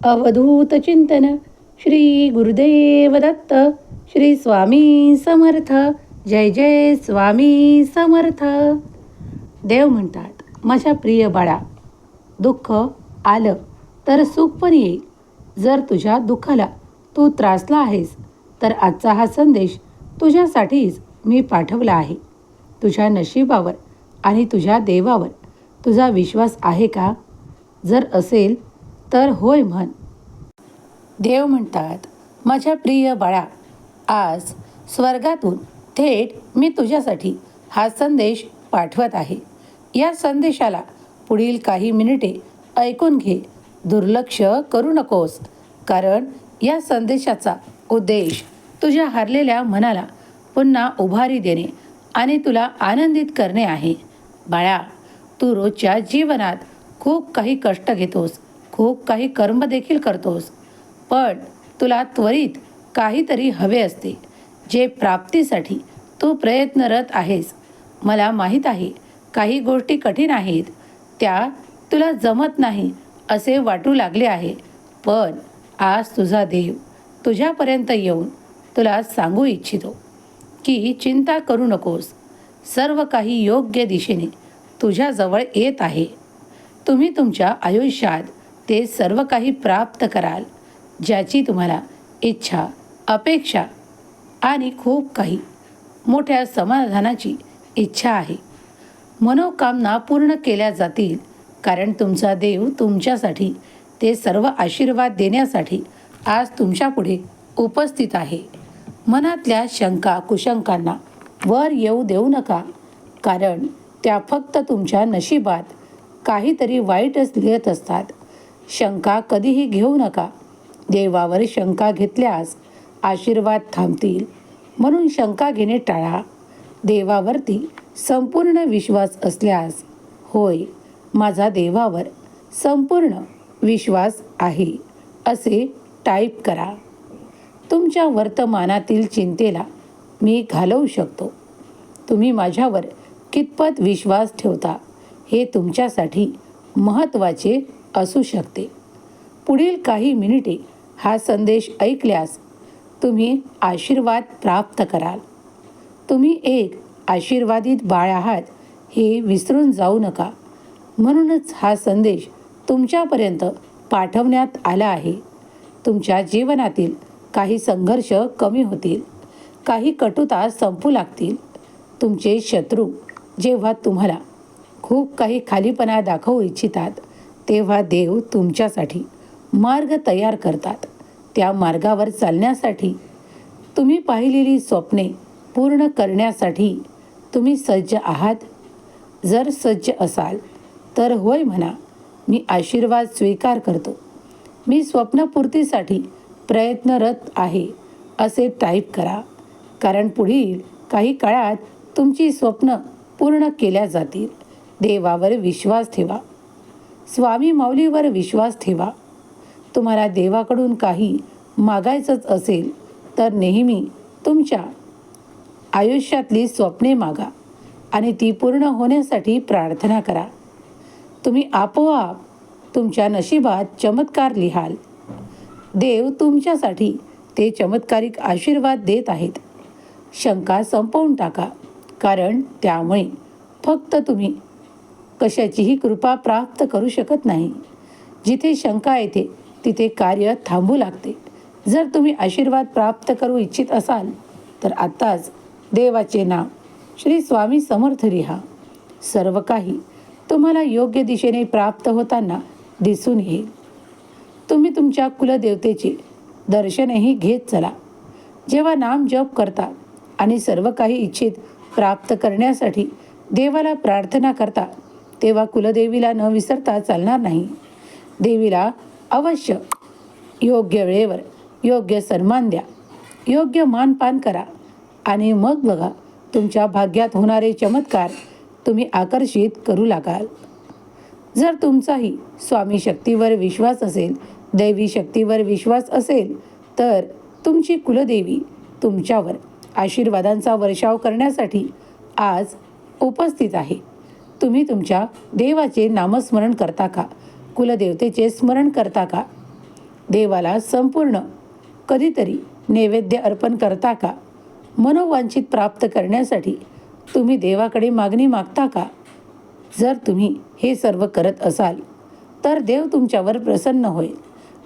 अवधूत चिंतन श्री गुरुदेव दत्त श्री स्वामी समर्थ जय जय स्वामी समर्थ. देव म्हणतात माझ्या प्रिय बाळा दुःख आलं तर सुख पण येईल. जर तुझ्या दुःखाला तू त्रासला आहेस तर आजचा हा संदेश तुझ्यासाठीच मी पाठवला आहे. तुझ्या नशिबावर आणि तुझ्या देवावर तुझा विश्वास आहे का? जर असेल तर होय म्हण. देव म्हणतात माझ्या प्रिय बाळा आज स्वर्गातून थेट मी तुझ्यासाठी हा संदेश पाठवत आहे. या संदेशाला पुढील काही मिनिटे ऐकून घे. दुर्लक्ष करू नकोस. कारण या संदेशाचा उद्देश तुझ्या हरलेल्या मनाला पुन्हा उभारी देणे आणि तुला आनंदित करणे आहे. बाळा तू रोजच्या जीवनात खूप काही कष्ट घेतोस. खूप काही कर्म देखील करतोस. पण तुला त्वरित काहीतरी हवे असते जे प्राप्तीसाठी तू प्रयत्नरत आहेस. मला माहीत आहे काही गोष्टी कठीण आहेत त्या तुला जमत नाही असे वाटू लागले आहे. पण आज तुझा देव तुझ्यापर्यंत येऊन तुला सांगू इच्छितो की चिंता करू नकोस. सर्व काही योग्य दिशेने तुझ्याजवळ येत आहे. तुम्ही तुमच्या आयुष्यात ते सर्व काही प्राप्त कराल ज्याची तुम्हाला इच्छा अपेक्षा आणि खूप काही मोठ्या समाधानाची इच्छा आहे. मनोकामना पूर्ण केल्या जातील कारण तुमचा देव तुमच्यासाठी ते सर्व आशीर्वाद देण्यासाठी आज तुमच्यापुढे उपस्थित आहे. मनातल्या शंका कुशंकांना वर येऊ देऊ नका कारण त्या फक्त तुमच्या नशिबात काहीतरी वाईटच लिहित असतात. शंका कधीही घेऊ नका. देवावर शंका घेतल्यास आशीर्वाद थांबतील. म्हणून शंका घेणे टाळा. देवावरती संपूर्ण विश्वास असल्यास होय माझा देवावर संपूर्ण विश्वास आहे असे टाईप करा. तुमच्या वर्तमानातील चिंतेला मी घालवू शकतो. तुम्ही माझ्यावर कितपत विश्वास ठेवता हे तुमच्यासाठी महत्त्वाचे असू शकते. पुढील काही मिनिटे हा संदेश ऐकल्यास तुम्ही आशीर्वाद प्राप्त कराल. तुम्ही एक आशीर्वादित बाळ आहात हे विसरून जाऊ नका. म्हणूनच हा संदेश तुमच्यापर्यंत पाठवण्यात आला आहे. तुमच्या जीवनातील काही संघर्ष कमी होतील. काही कटुता संपू लागतील. तुमचे शत्रू जेव्हा तुम्हाला खूप काही खालीपणा दाखवू इच्छितात तेव्हा देव तुमच्यासाठी मार्ग तयार करतात. त्या मार्गावर चालण्यासाठी तुम्ही पाहिलेली स्वप्ने पूर्ण करण्यासाठी तुम्ही सज्ज आहात. जर सज्ज असाल तर होय म्हणा मी आशीर्वाद स्वीकार करतो. मी स्वप्नपूर्तीसाठी प्रयत्नरत आहे असे टाईप करा. कारण पुढील काही काळात तुमची स्वप्न पूर्ण केल्या जातील. देवावर विश्वास ठेवा. स्वामी माऊलीवर विश्वास ठेवा. तुम्हाला देवाकडून काही मागायचंच असेल तर नेहमी तुमच्या आयुष्यातली स्वप्ने मागा आणि ती पूर्ण होण्यासाठी प्रार्थना करा. तुम्ही आपोआप तुमच्या नशिबात चमत्कार लिहाल. देव तुमच्यासाठी ते चमत्कारिक आशीर्वाद देत आहेत. शंका संपवून टाका कारण त्यामुळे फक्त तुम्ही कशाचीही कृपा प्राप्त करू शकत नाही. जिथे शंका येते तिथे कार्य थांबू लागते. जर तुम्ही आशीर्वाद प्राप्त करू इच्छित असाल तर आत्ताच देवाचे नाव श्री स्वामी समर्थ लिहा. सर्व काही तुम्हाला योग्य दिशेने प्राप्त होताना दिसून येईल. तुम्ही तुमच्या कुलदेवतेचे दर्शनही घेत चला. जेव्हा नाम जप करता आणि सर्व काही इच्छित प्राप्त करण्यासाठी देवाला प्रार्थना करता तेव्हा कुलदेवीला न विसरता चालणार नाही. देवीला अवश्य योग्य वेळेवर योग्य सन्मान द्या. योग्य मानपान करा. आणि मग बघा तुमच्या भाग्यात होणारे चमत्कार तुम्ही आकर्षित करू लागाल. जर तुमचाही स्वामी शक्तीवर विश्वास असेल दैवी शक्तीवर विश्वास असेल तर तुमची कुलदेवी तुमच्यावर आशीर्वादांचा वर्षाव करण्यासाठी आज उपस्थित आहे. तुम्ही तुमच्या देवाचे नामस्मरण करता का? कुलदेवतेचे स्मरण करता का? देवाला संपूर्ण कधीतरी नैवेद्य अर्पण करता का? मनोवांछित प्राप्त करण्यासाठी तुम्ही देवाकडे मागणी मागता का? जर तुम्ही हे सर्व करत असाल तर देव तुमच्यावर प्रसन्न होईल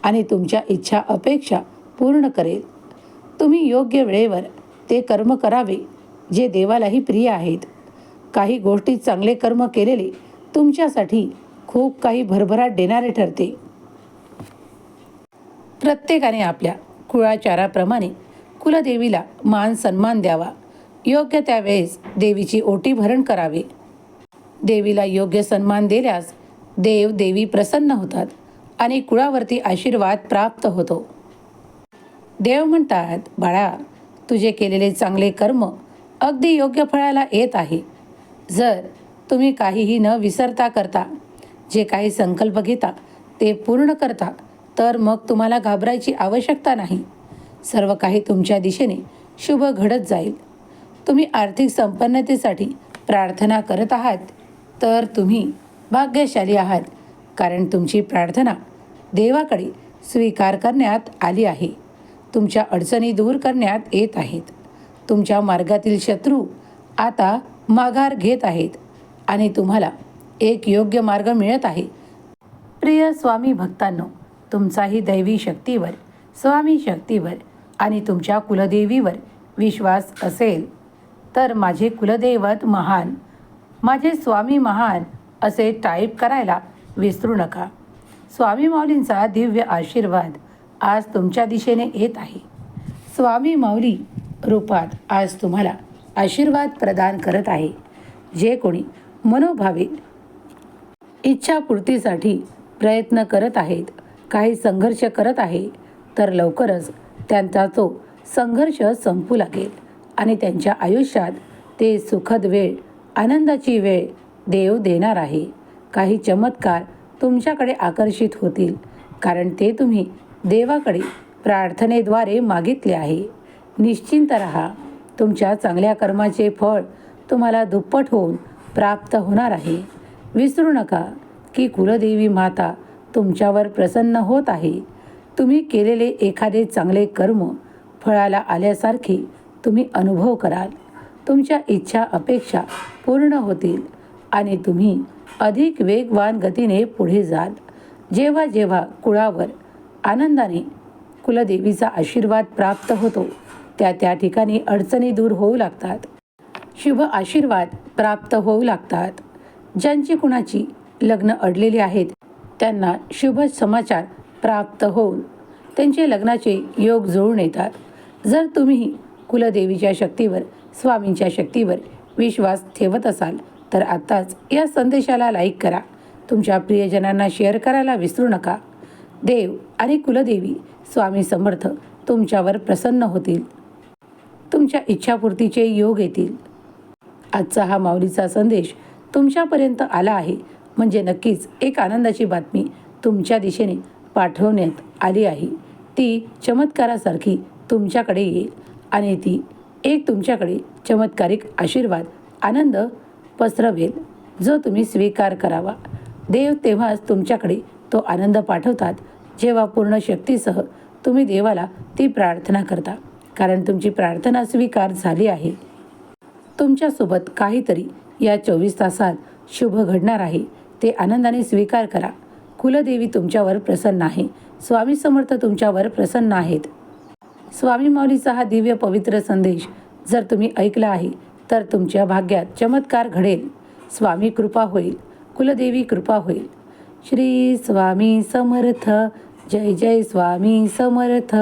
आणि तुमच्या इच्छा अपेक्षा पूर्ण करेल. तुम्ही योग्य वेळेवर ते कर्म करावे जे देवालाही प्रिय आहेत. काही गोष्टी चांगले कर्म केलेले तुमच्यासाठी खूप काही भरभराट देणारे ठरते. प्रत्येकाने आपल्या कुळाचाराप्रमाणे कुलदेवीला मान सन्मान द्यावा. योग्य त्यावेळेस देवीची ओटी भरण करावे. देवीला योग्य सन्मान दिल्यास देव देवी प्रसन्न होतात आणि कुळावरती आशीर्वाद प्राप्त होतो. देव म्हणतात बाळा तुझे केलेले चांगले कर्म अगदी योग्य फळाला येत आहे. जर तुम्ही काहीही न विसरता करता जे काही संकल्प घेता ते पूर्ण करता तर मग तुम्हाला घाबरायची आवश्यकता नाही. सर्व काही तुमच्या दिशेने शुभ घडत जाईल. तुम्ही आर्थिक संपन्नतेसाठी प्रार्थना करत आहात तर तुम्ही भाग्यशाली आहात कारण तुमची प्रार्थना देवाकडे स्वीकार करण्यात आली आहे. तुमच्या अडचणी दूर करण्यात येत आहेत. तुमच्या मार्गातील शत्रू आता माघार घेत आहेत आणि तुम्हाला एक योग्य मार्ग मिळत आहे. प्रिय स्वामी भक्तांनो तुमचाही दैवी शक्तीवर स्वामी शक्तीवर आणि तुमच्या कुलदेवीवर विश्वास असेल तर माझे कुलदैवत महान माझे स्वामी महान असे टाईप करायला विसरू नका. स्वामी माऊलींचा दिव्य आशीर्वाद आज तुमच्या दिशेने येत आहे. स्वामी माऊली रूपात आज तुम्हाला आशीर्वाद प्रदान करत आहे. जे कोणी मनोभावे इच्छापूर्तीसाठी प्रयत्न करत आहेत काही संघर्ष करत आहे तर लवकरच त्यांचा तो संघर्ष संपू लागेल आणि त्यांच्या आयुष्यात ते सुखद वेळ आनंदाची वेळ देव देणार आहे. काही चमत्कार तुमच्याकडे आकर्षित होतील कारण ते तुम्ही देवाकडे प्रार्थनेद्वारे मागितले आहे. निश्चिंत रहा. तुमच्या चांगल्या कर्माचे फळ तुम्हाला दुप्पट होऊन प्राप्त होणार आहे. विसरू नका की कुलदेवी माता तुमच्यावर प्रसन्न होत आहे. तुम्ही केलेले एखादे चांगले कर्म फळाला आल्यासारखे तुम्ही अनुभव कराल. तुमच्या इच्छा अपेक्षा पूर्ण होतील आणि तुम्ही अधिक वेगवान गतीने पुढे जाल. जेव्हा जेव्हा कुळावर आनंदाने कुलदेवीचा आशीर्वाद प्राप्त होतो त्या त्या ठिकाणी अडचणी दूर होऊ लागतात. शुभ आशीर्वाद प्राप्त होऊ लागतात. ज्यांची कुणाची लग्न अडलेली आहेत त्यांना शुभ समाचार प्राप्त होऊन त्यांचे लग्नाचे योग जुळून येतात. जर तुम्ही कुलदेवीच्या शक्तीवर स्वामींच्या शक्तीवर विश्वास ठेवत असाल तर आत्ताच या संदेशाला लाईक करा. तुमच्या प्रियजनांना शेअर करायला विसरू नका. देव आणि कुलदेवी स्वामी समर्थ तुमच्यावर प्रसन्न होतील. तुमच्या इच्छापूर्तीचे योग येतील. आजचा हा माऊलीचा संदेश तुमच्यापर्यंत आला आहे. म्हणजे नक्कीच एक आनंदाची बातमी तुमच्या दिशेने पाठवण्यात आली आहे. ती चमत्कारासारखी तुमच्याकडे येईल आणि ती एक तुमच्याकडे चमत्कारिक आशीर्वाद आनंद पसरवेल जो तुम्ही स्वीकार करावा. देव तेव्हाच तुमच्याकडे तो आनंद पाठवतात. जेव्हा पूर्ण शक्तीसह तुम्ही देवाला ती प्रार्थना करता. कारण तुमची प्रार्थना स्वीकार झाली आहे. तुमच्यासोबत काहीतरी या चोवीस तासात शुभ घडणार आहे ते आनंदाने स्वीकार करा. कुलदेवी तुमच्यावर प्रसन्न आहे. स्वामी समर्थ तुमच्यावर प्रसन्न आहेत. स्वामी माऊलीचा हा दिव्य पवित्र संदेश जर तुम्ही ऐकला आहे तर तुमच्या भाग्यात चमत्कार घडेल. स्वामी कृपा होईल. कुलदेवी कृपा होईल. श्री स्वामी समर्थ. जय जय स्वामी समर्थ.